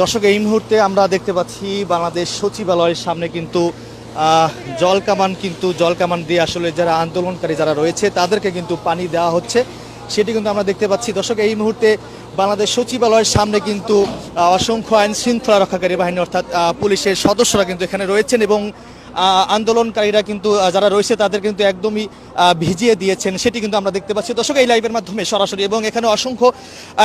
দর্শক, এই মুহূর্তে আমরা দেখতে পাচ্ছি বাংলাদেশ সচিবালয়ের সামনে কিন্তু জল কামান কিন্তু জল কামান দিয়ে আসলে যারা আন্দোলনকারী যারা রয়েছে, তাদেরকে কিন্তু পানি দেওয়া হচ্ছে। সেটি কিন্তু আমরা দেখতে পাচ্ছি। দর্শক, এই মুহূর্তে বাংলাদেশ সচিবালয়ের সামনে কিন্তু অসংখ্য আইন শৃঙ্খলা রক্ষাকারী বাহিনী, অর্থাৎ পুলিশের সদস্যরা কিন্তু এখানে রয়েছেন এবং আন্দোলনকারীরা কিন্তু যারা রয়েছে তাদের কিন্তু একদমই ভিজিয়ে দিয়েছেন, সেটি কিন্তু আমরা দেখতে পাচ্ছি। দর্শক, এই লাইভের মাধ্যমে সরাসরি এবং এখানে অসংখ্য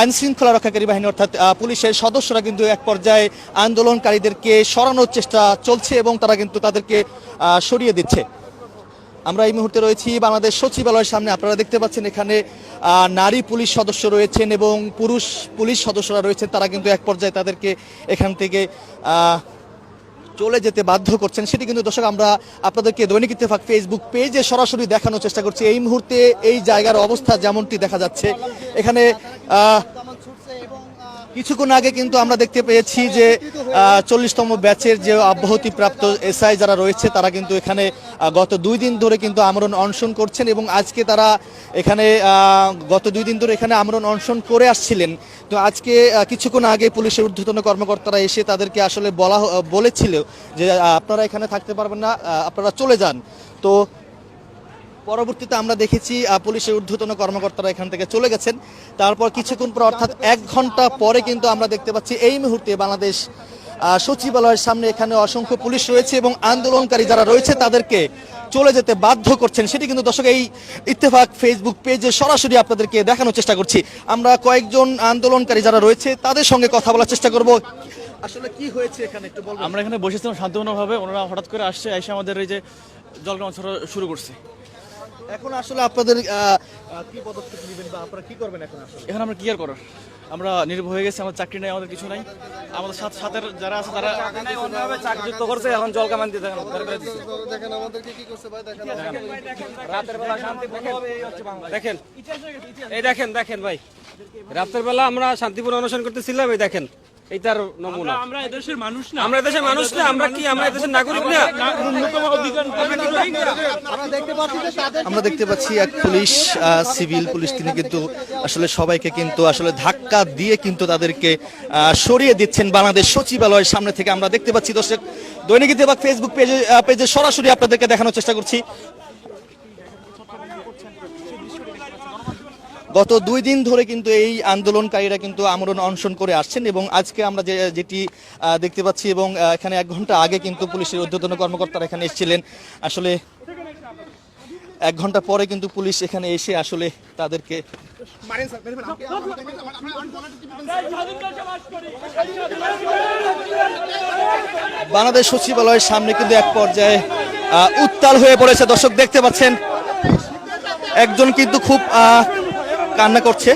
আইন শৃঙ্খলা রক্ষাকারী বাহিনী অর্থাৎ পুলিশের সদস্যরা কিন্তু এক পর্যায়ে আন্দোলনকারীদেরকে সরানোর চেষ্টা চলছে এবং তারা কিন্তু তাদেরকে সরিয়ে দিচ্ছে। আমরা এই মুহূর্তে রয়েছি বাংলাদেশ সচিবালয়ের সামনে। আপনারা দেখতে পাচ্ছেন এখানে নারী পুলিশ সদস্য রয়েছেন এবং পুরুষ পুলিশ সদস্যরা রয়েছেন। তারা কিন্তু এক পর্যায়ে তাদেরকে এখান থেকে চলে যেতে বাধ্য করছেন, সেটি কিন্তু দর্শক আমরা আপনাদেরকে দৈনিক ইত্তেফাক ফেসবুক পেজে সরাসরি দেখানোর চেষ্টা করছি। এই মুহূর্তে এই জায়গার অবস্থা যেমনটি দেখা যাচ্ছে, এখানে কিছুক্ষণ আগে কিন্তু আমরা দেখতে পেয়েছি যে চল্লিশতম ব্যাচের যে অব্যাহতিপ্রাপ্ত এসআই যারা রয়েছে, তারা কিন্তু এখানে গত দুই দিন ধরে কিন্তু আমরণ অনশন করছেন এবং আজকে তারা এখানে গত দুই দিন ধরে এখানে আমরণ অনশন করে আসছিলেন। তো আজকে কিছুক্ষণ আগে পুলিশের ঊর্ধ্বতন কর্মকর্তারা এসে তাদেরকে আসলে বলা বলেছিল যে আপনারা এখানে থাকতে পারবেন না আপনারা চলে যান। তো পরবর্তীতে আমরা দেখেছি পুলিশের ঊর্ধ্বতন কর্মকর্তারা এখান থেকে চলে গেছেন। তারপর কিছুক্ষণ পর, অর্থাৎ এক ঘণ্টা পরে কিন্তু আমরা দেখতে পাচ্ছি, এই মুহূর্তে বাংলাদেশ সচিবালয়ের সামনে এখানে অসংখ্য পুলিশ রয়েছে এবং আন্দোলনকারী যারা রয়েছে তাদেরকে চলে যেতে বাধ্য করছেন। সেটি কিন্তু দর্শক, এই ইত্তেফাক ফেসবুক পেজে সরাসরি আপনাদেরকে দেখানোর চেষ্টা করছি। আমরা কয়েকজন আন্দোলনকারী যারা রয়েছে, তাদের সঙ্গে কথা বলার চেষ্টা করব। আসলে কি হয়েছে এখানে, একটু বলবেন? আমরা এখানে বসেছিলাম শান্তিপূর্ণভাবে। ওনারা হঠাৎ করে আসছে, এসে আমাদের এই যে জলগ্রাম শুরু করছে। এখন আসলে আপনাদের কি পদক্ষেপ নেবেন বা আপনারা কি করবেন এখন আসলে? এখন আমরা কি আর করার? আমরা নির্ভয় হয়ে গেছি আমাদের চাকরি নেই আমাদের কিছু নাই। আমাদের সাথে সাথে যারা আছে তারা চাকরিযুক্ত করছে এখন জল কামান দিয়ে দেখেন দেখেন আমাদেরকে কি করছে ভাই দেখেন রাতের বেলা শান্তিপূর্ণভাবে এই হচ্ছে বাংলা। দেখেন। এই দেখেন দেখেন ভাই। রাতের বেলা আমরা শান্তিপূর্ণ অনুষ্ঠান করতেছিলাম এই দেখেন। এইটার নমুনা। আমরা এদেশের মানুষ না। আমরা দেশের মানুষ না আমরা কি আমরা এদেশের নাগরিক না? ন্যূনতম অধিকার আমরা দেখতে পাচ্ছি এক পুলিশ আহ, সিভিল পুলিশ তিনি কিন্তু আসলে সবাইকে কিন্তু আসলে ধাক্কা দিয়ে কিন্তু তাদেরকে সরিয়ে দিচ্ছেন বাংলাদেশ সচিবালয়ের সামনে থেকে। আমরা দেখতে পাচ্ছি দর্শক দৈনিক ইত্তেফাক ফেসবুক পেজে পেজে সরাসরি আপনাদেরকে দেখানোর চেষ্টা করছি। গত দুই দিন ধরে কিন্তু এই আন্দোলনকারীরা কিন্তু আমরণ অনশন করে আসছেন এবং আজকে আমরা যে যেটি দেখতে পাচ্ছি এবং এখানে এক ঘণ্টা আগে কিন্তু পুলিশের ঊর্ধ্বতন কর্মকর্তারা এখানে এসেছিলেন আসলে এক ঘণ্টা পরে কিন্তু পুলিশ এখানে এসে আসলে তাদেরকে বাংলাদেশ সচিবালয়ের সামনে কিন্তু এক পর্যায়ে উত্তাল হয়ে পড়েছে দর্শক দেখতে পাচ্ছেন একজন কিন্তু খুব আহ, কান্না করছে।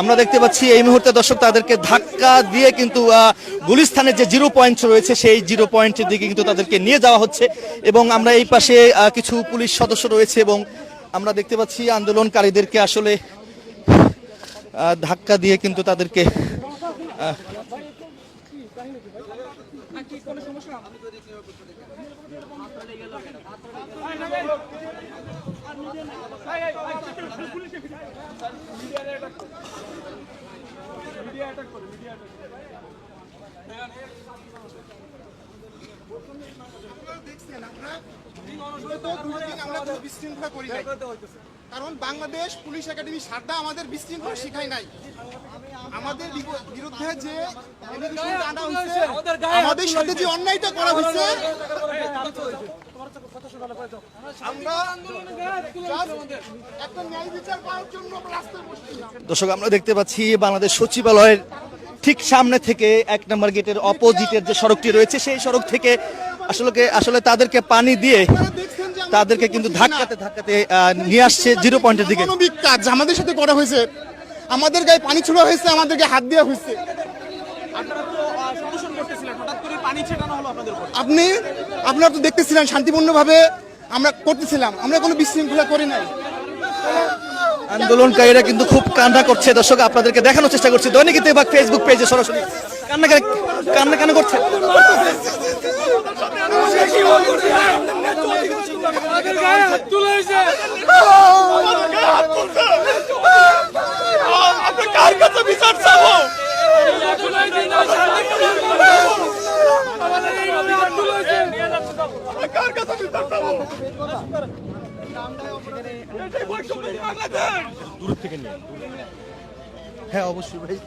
আমরা দেখতে পাচ্ছি এই মুহূর্তে দর্শক তাদেরকে ধাক্কা দিয়ে কিন্তু আহ, গুলিস্তানের যে জিরো পয়েন্ট রয়েছে সেই জিরো পয়েন্টের দিকে কিন্তু তাদেরকে নিয়ে যাওয়া হচ্ছে এবং আমরা এই পাশে কিছু পুলিশ সদস্য রয়েছে এবং আমরা দেখতে পাচ্ছি আন্দোলনকারীদেরকে আসলে ধাক্কা দিয়ে কিন্তু তাদেরকে আহ, আমরা কোনো বিশৃঙ্খলা করি নাই। কারণ বাংলাদেশ পুলিশ একাডেমি সারদা আমাদের বিশৃঙ্খলা শিখায় নাই আমাদের বিরুদ্ধে যে আনা হয়েছে, আমাদের সাথে যে অন্যায়টা করা হয়েছে দর্শক আমরা দেখতে পাচ্ছি বাংলাদেশ সচিবালয়ের ঠিক সামনে থেকে এক নম্বর গেটের অপোজিটের যে সড়কটি রয়েছে সেই সড়ক থেকে আসলে আসলে তাদেরকে পানি দিয়ে তাদেরকে কিন্তু ধাক্কাতে ধাক্কাতে নিয়ে আসছে জিরো পয়েন্টের দিকে। কাজ আমাদের সাথে করা হয়েছে। আমাদের গায়ে পানি ছোড়া হয়েছে আমাদেরকে হাত দেওয়া হয়েছে। আপনি আপনারা তো দেখতেছিলেন শান্তিপূর্ণভাবে আমরা করতেছিলাম। আমরা কোনো বিশৃঙ্খলা করি নাই। আন্দোলনকারীরা কিন্তু খুব কান্না করছে। দর্শক আপনাদেরকে দেখানোর চেষ্টা করছি। দৈনিক বা ফেসবুক পেজে সরাসরি। কান্না কান্না কেন করছে? কান্না করছে তুলেছে হ্যাঁ অবশ্যই ভাই।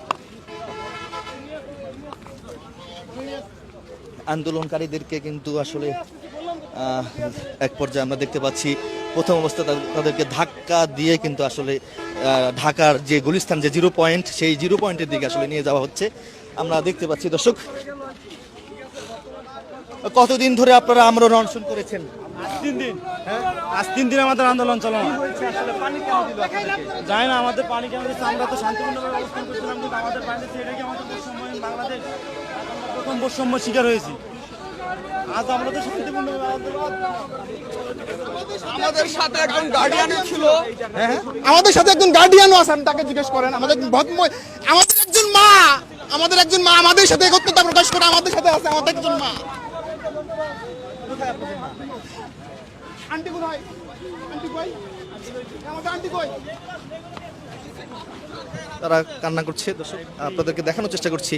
আন্দোলনকারীদেরকে কিন্তু আসলে এক পর্যায়ে আমরা দেখতে পাচ্ছি, প্রথম অবস্থা তাদের- তাদেরকে ধাক্কা দিয়ে কিন্তু আসলে ঢাকার যে গুলিস্তান, যে জিরো পয়েন্ট, সেই জিরো পয়েন্টের দিকে আসলে নিয়ে যাওয়া হচ্ছে। আমরা দেখতে পাচ্ছি, দর্শক, কতদিন ধরে আপনারা আমরণ অনশন করেছেন? তিন দিন। আজ তিন দিন আমাদের আন্দোলন চলমান। জানি না আমাদের পানি কেন দিচ্ছে আমরা তো শান্তিপূর্ণভাবে অবস্থান করছিলাম কিন্তু আমাদের পানি দিচ্ছে এটা কি আমাদের বৈষম্যহীন বাংলাদেশ প্রথম বৈষম্য শিকার হয়েছি। আজ আমরা তো আমাদের সাথে একজন গার্ডিয়ান ছিল। আমাদের সাথে একজন গার্ডিয়ানও আছেন তাকে জিজ্ঞেস করেন। আমাদের ভদ্রময় আমাদের একজন মা আমাদের একজন মা আমাদের সাথে একত্রতা প্রকাশ করে আমাদের সাথে আছে আমাদের একজন মা। আন্টি কোথায়? আন্টি কই? আমাদের আন্টি কই? তারা কান্না করছে দর্শক আপনাদেরকে দেখানোর চেষ্টা করছি।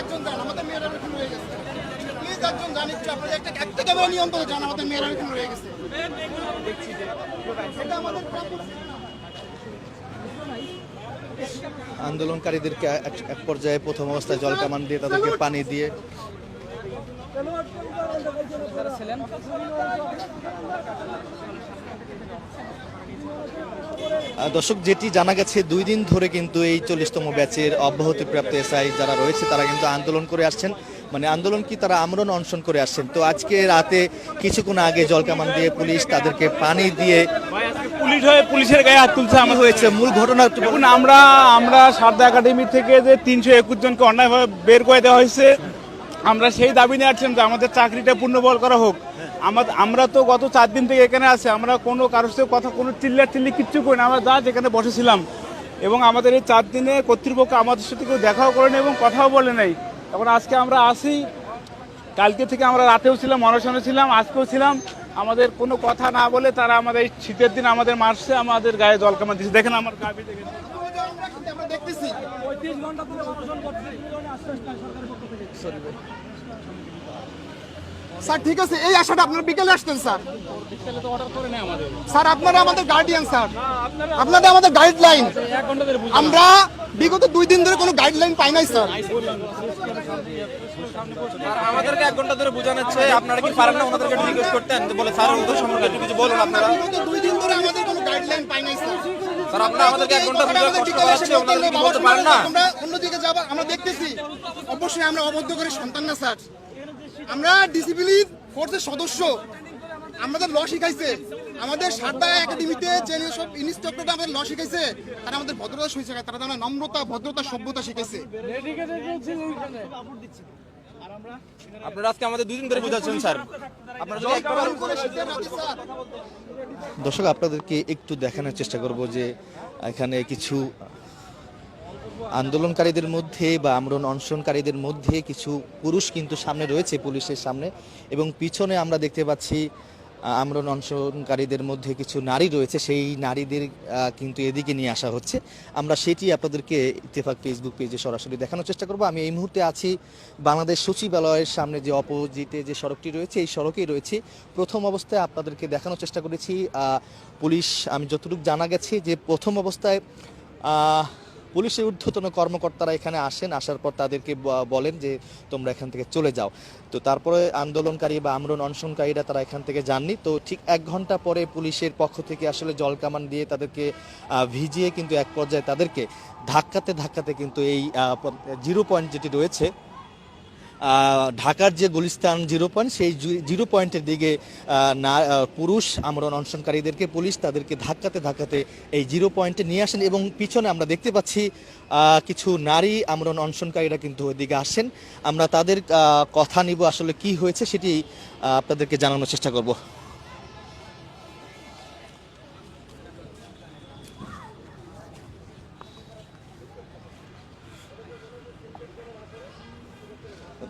একজন আমাদের মেয়েরা এখানে গেছে। প্লিজ একজন যান আপনাদের একটা একটা ক্যামেরা নিয়ন্ত্রণ যান আমাদের মেয়েরা রয়ে গেছে। আন্দোলনকারীদেরকে এক- পর্যায়ে প্রথম অবস্থায় জল কামান দিয়ে তাদেরকে পানি দিয়ে দর্শক, যেটি জানা গেছে, দুই দিন ধরে কিন্তু এই চল্লিশতম ব্যাচের অব্যাহতিপ্রাপ্ত এসআই যারা রয়েছে, তারা কিন্তু আন্দোলন করে আসছেন। মানে আন্দোলন কি তারা আমরণ অনশন করে আসছেন? তো আজকে রাতে কিছুক্ষণ আগে জলকামান দিয়ে পুলিশ তাদেরকে পানি দিয়ে পুলিশ হয়ে পুলিশের গায়ে হাত তুলছে আমার। হয়েছে মূল ঘটনা। দেখুন আমরা আমরা সারদা একাডেমি থেকে যে তিনশো একুশ জনকে অন্যায়ভাবে বের করে দেওয়া হয়েছে আমরা সেই দাবি নিয়ে আসছিলাম যে আমাদের চাকরিটা পূর্ণবল করা হোক। আমাদের আমরা তো গত চার দিন থেকে এখানে আছি আমরা কোনো কারোর সাথে কথা কোনো চিল্লা চিল্লি কিচ্ছু করি না আমরা যা এখানে বসেছিলাম। এবং আমাদের এই চার দিনে কর্তৃপক্ষ আমাদের সাথে কেউ দেখাও করেনি এবং কথাও বলে নাই। এখন আজকে আমরা আসি। কালকে থেকে আমরা রাতেও ছিলাম, অনশনে ছিলাম, আজকেও ছিলাম। আমাদের কোনো কথা না বলে তারা আমাদের এই শীতের দিন আমাদের মারছে, আমাদের গায়ে জল কামান দিচ্ছে। দেখেন আমার স্যার, ঠিক আছে, এই আশাটা আপনারা বিকেলে আসতেন, স্যার। স্যার, আপনারা আমাদের গার্ডিয়ান স্যার। আপনারা আমাদের গাইডলাইন আমরা বিগত দুই দিন ধরে কোনো গাইডলাইন পাই নাই, স্যার। আমাদেরকে এক ঘণ্টা ধরে বোঝানোচ্ছে আপনারা কি পারেন না ওনাদেরকে রিকোয়েস্ট করতেন? বলে স্যার ওদের সম্পর্কে একটু কিছু বলুন আপনারা। দুই দিন ধরে আমাদের কোনো গাইডলাইন পাই নাই স্যার। স্যার আপনারা আমাদেরকে এক ঘণ্টা আমাদের বুঝাতে বিকেলে এসে কষ্ট বলতেন ওনাদের কি বলতে পারেন না? আমরা অন্যদিকে যাব আমরা দেখতেছি। অবশ্যই আমরা অবদ্ধ করে সন্তান না স্যার। আমরা ডিসিপ্লিন ফোর্সের সদস্য। আমাদের ল শিখাইছে। আমাদের সারদা একাডেমিতে যে সব ইনস্ট্রাক্টররা আমাদের ল শিখাইছে তারা আমাদের ভদ্রতা শিখাইছে তারা আমাদের নম্রতা ভদ্রতা সভ্যতা শিখাইছে। আপনারা আজকে আমাদের দুদিন ধরে বুঝাচ্ছেন স্যার। দর্শক আপনাদেরকে একটু দেখানোর চেষ্টা করব যে এখানে কিছু আন্দোলনকারীদের মধ্যে বা আমরণ অনশনকারীদের মধ্যে কিছু পুরুষ কিন্তু সামনে রয়েছে পুলিশের সামনে এবং পিছনে আমরা দেখতে পাচ্ছি আমরণ অনশনকারীদের মধ্যে কিছু নারী রয়েছে, সেই নারীদের কিন্তু এদিকে নিয়ে আসা হচ্ছে। আমরা সেটি আপনাদেরকে ইত্তেফাক ফেসবুক পেজে সরাসরি দেখানোর চেষ্টা করব। আমি এই মুহূর্তে আছি বাংলাদেশ সচিবালয়ের সামনে যে অপোজিটে যে সড়কটি রয়েছে, এই সড়কেই রয়েছে। প্রথম অবস্থায় আপনাদেরকে দেখানোর চেষ্টা করেছি পুলিশ, আমি যতটুকু জানা গেছে যে প্রথম অবস্থায় পুলিশের ঊর্ধ্বতন কর্মকর্তারা এখানে আসেন, আসার পর তাদেরকে বলেন যে তোমরা এখান থেকে চলে যাও। তো তারপরে আন্দোলনকারী বা আমরণ অনশনকারীরা তারা এখান থেকে যাননি। তো ঠিক এক ঘণ্টা পরে পুলিশের পক্ষ থেকে আসলে জল কামান দিয়ে তাদেরকে ভিজিয়ে কিন্তু এক পর্যায়ে তাদেরকে ধাক্কাতে ধাক্কাতে কিন্তু এই জিরো পয়েন্ট যেটি রয়েছে ঢাকার যে গুলিস্তান জিরো পয়েন্ট, সেই জিরো পয়েন্টের দিকে না পুরুষ আমরণ অনশনকারীদেরকে পুলিশ তাদেরকে ধাক্কাতে ধাক্কাতে এই জিরো পয়েন্টে নিয়ে আসেন এবং পিছনে আমরা দেখতে পাচ্ছি কিছু নারী আমরণ অনশনকারীরা কিন্তু ওইদিকে আসেন। আমরা তাদের কথা নিব আসলে কি হয়েছে সেটি আপনাদেরকে জানানোর চেষ্টা করব।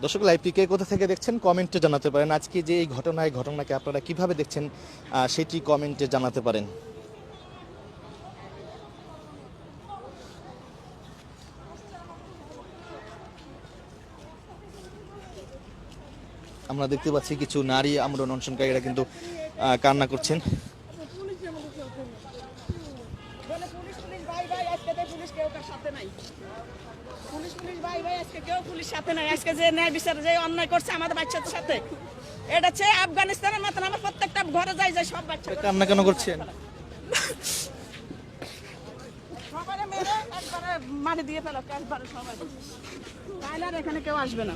দর্শক লাইভটি কে কোথা থেকে দেখছেন? কমেন্টে জানাতে পারেন। আজকে যে এই ঘটনায়, ঘটনাকে আপনারা কীভাবে দেখছেন সেটি কমেন্টে জানাতে পারেন। আমরা দেখতে পাচ্ছি কিছু নারী আমরা অনশনকারীরা কিন্তু কান্না করছেন। সাথে নাই। পুলিশ পুলিশ ভাই ভাই আজকে কেউ পুলিশ সাথে নাই। আজকে যে ন্যায় বিচার যে অন্যায় করছে আমাদের বাচ্চাদের সাথে এটা হচ্ছে আফগানিস্তানের মতন আমার প্রত্যেকটা ঘরে যাই যায় সব বাচ্চা কান্না কেন করছেন সবারে মেরে একবারে মাটি দিয়ে ফেলো একবারে সবাই। তাহলে আর এখানে কেউ আসবে না।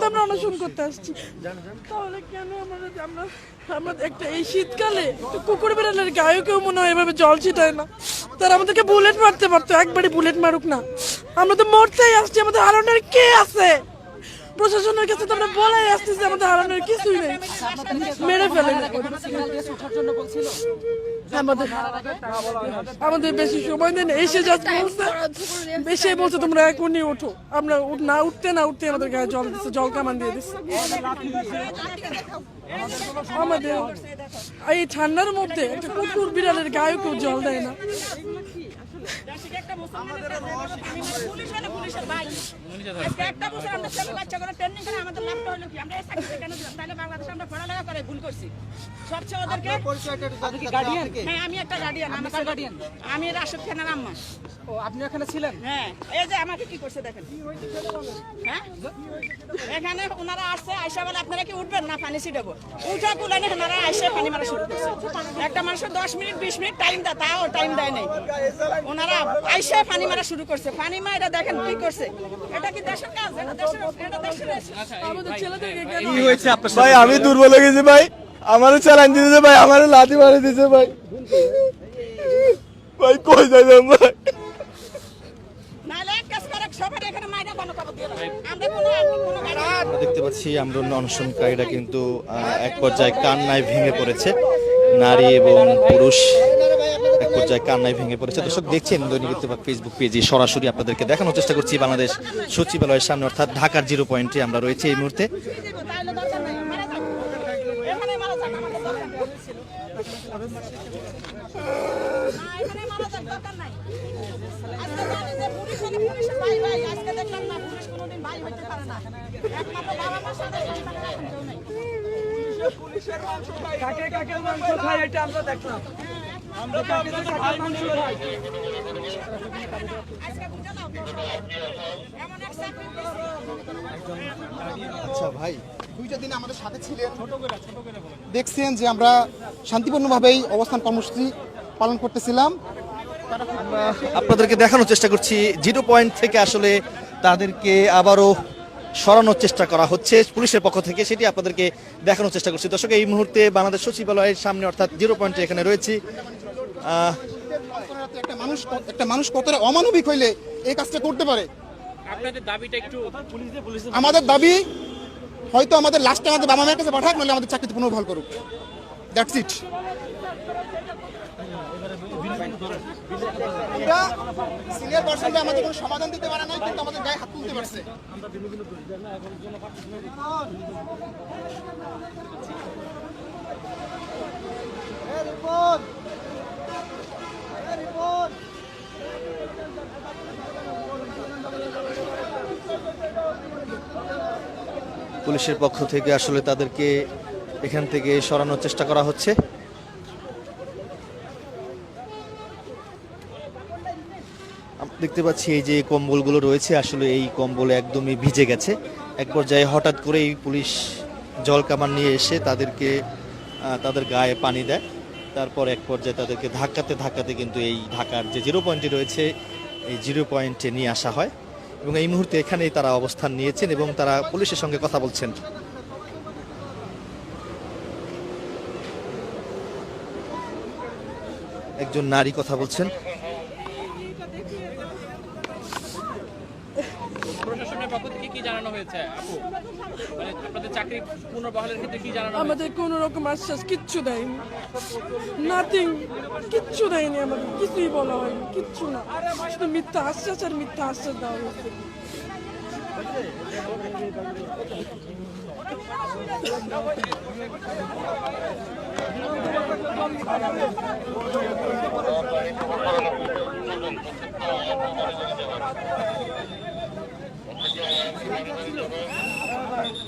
তো আমরা অনশন করতে আসছি। তাহলে কেন আমরা আমরা আমরা একটা এই শীতকালে তো কুকুর বেড়ালের গায়েও কেউ মনে হয় এভাবে জল ছিটায় না। তারা আমাদেরকে বুলেট মারতে পারতো একবারে বুলেট মারুক না। আমরা তো মরতেই আসছি, আমাদের হারানোর কে আছে? প্রশাসনের কাছে তো আমরা বলাই আসতেছি, আমাদের হারানোর কিছুই নেই। মেরে ফেলে। আমাদের আমাদের বেশি সময় দেন এসে যা বলছে বেশি বলছে, তোমরা এখনই ওঠো। আমরা না উঠতে না উঠতে আমাদের গায়ে জল দিচ্ছে, জল কামান দিয়ে দিচ্ছে। আমাদের এই ঠান্ডার মধ্যে একটা কুকুর বিড়ালের গায়ে কেউ জল দেয় না। একটা এই হ্যাঁ, আমি রাশেদ খানের আম্মা। হ্যাঁ, এই যে আমাকে কি করছে দেখেন। এখানে ওনারা আসছে আইসা বলে আপনারা কি উঠবেন না পানি ছিটাবো উঠা কুলানে ওনারা পানি মারা শুরু করছে একটা মানুষের দশ মিনিট বিশ মিনিট টাইম দেয় তাও টাইম দেয় নাই ওনারা আইসে পানি মারা শুরু করছে। পানি মা এটা দেখেন কি করছে। এটা কি দেশের কাজ? এটা দেশের এটা দেশের আমাদের ছেলেদেরকে কেন? কি হয়েছে আপনার ভাই আমি দুর্বল হয়ে গেছি ভাই। আমারও চালান দিতেছে ভাই। আমারও লাথি মারি দিছে ভাই। ভাই কই যাইলাম ভাই? দেখতে পাচ্ছি আমরা অনশনকারীরা কিন্তু এক পর্যায়ে কান্নায় ভেঙে পড়েছে। নারী এবং পুরুষ। পর্যায়ে কান্নায় ভেঙে পড়েছে। দর্শক দেখছেন দৈনিক ইত্তেফাক ফেসবুক পেজে সরাসরি আপনাদেরকে দেখানোর চেষ্টা করছি বাংলাদেশ সচিবালয়ের সামনে অর্থাৎ ঢাকার জিরো পয়েন্টে আমরা রয়েছে এই মুহূর্তে। তাহলে দরকার নেই মারা যাক এখানে মারা যাক আমাদের দরকার নেই না, এখানে মারা যাক দরকার নাই আজকে জানি যে পুলিশ হলে পুলিশের ভাই ভাই আজকে দেখলাম। আচ্ছা ভাই দুইটা দিন আমাদের সাথে ছিলেন। দেখছেন যে আমরা শান্তিপূর্ণভাবেই অবস্থান কর্মসূচি পালন করতেছিলাম। আপনাদেরকে দেখানোর চেষ্টা করছি জিরো পয়েন্ট থেকে আসলে তাদেরকে আবারও সরানোর চেষ্টা করা হচ্ছে পুলিশের পক্ষ থেকে সেটি আপনাদেরকে দেখানোর চেষ্টা করছি। দর্শক এই মুহূর্তে বাংলাদেশ সচিবালয়ের সামনে অর্থাৎ জিরো পয়েন্টে এখানে রয়েছি। একটা মানুষ একটা মানুষ কতটা অমানবিক হইলে এই কাজটা করতে পারে? আপনাদের দাবিটা একটু আমাদের দাবি হয়তো আমাদের লাস্টে আমাদের বাবা মায়ের কাছে পাঠাক নাহলে আমাদের চাকরিতে পুনর্বহাল করুক। দ্যাটস ইট সিনিয়র পার্সনরা আমাদের কোনো সমাধান দিতে পারে নাই কিন্তু আমাদের গায়ে হাত তুলতে পারছে। পুলিশের পক্ষ থেকে আসলে তাদেরকে এখান থেকে সরানোর চেষ্টা করা হচ্ছে। দেখতে পাচ্ছি এই যে কম্বলগুলো রয়েছে, আসলে এই কম্বল একদমই ভিজে গেছে। এক পর্যায়ে হঠাৎ করেই পুলিশ জল কামান নিয়ে এসে তাদেরকে তাদের গায়ে পানি দেয়। তারপর এক পর্যায়ে তাদেরকে ধাক্কাতে ধাক্কাতে কিন্তু এই ঢাকার যে জিরো পয়েন্টটি রয়েছে, এই জিরো পয়েন্টে নিয়ে আসা হয়। এবং এই মুহূর্তে এখানেই তারা অবস্থান নিয়েছেন এবং তারা পুলিশের সঙ্গে কথা বলছেন। একজন নারী কথা বলছেন। জানানো হয়েছে আপনাদের চাকরি পুনর্বহালের ক্ষেত্রে কি জানানো আমাদের কোনো রকম আশ্বাস কিচ্ছু দেয়নি। নাথিং কিচ্ছু দেয়নি আমাদের কিছুই বলা হয়নি কিচ্ছু না। শুধু মিথ্যা আশ্বাস আর মিথ্যা আশ্বাস দেওয়া হয়েছে। এ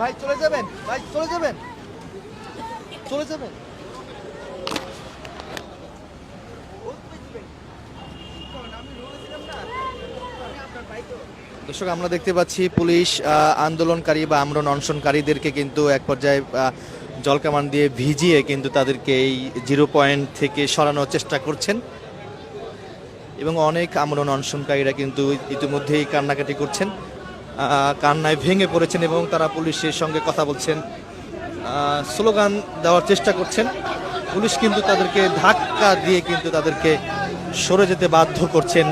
ভাই চলে যাবেন, ভাই চলে যাবেন। চলে যাবেন। দর্শক, আমরা দেখতে পাচ্ছি পুলিশ আন্দোলনকারী বা আমরণ অনশনকারীদেরকে কিন্তু এক পর্যায়ে জলকামান দিয়ে ভিজিয়ে কিন্তু তাদেরকে এই জিরো পয়েন্ট থেকে সরানোর চেষ্টা করছেন। এবং অনেক আমরণ অনশনকারীরা কিন্তু ইতিমধ্যেই কান্নাকাটি করছেন। কান্নায় ভেঙে পড়েছেন এবং তারা পুলিশের সঙ্গে কথা বলছেন। স্লোগান দেওয়ার চেষ্টা করছেন। পুলিশ কিন্তু তাদেরকে ধাক্কা দিয়ে কিন্তু তাদেরকে সরে যেতে বাধ্য করছেন।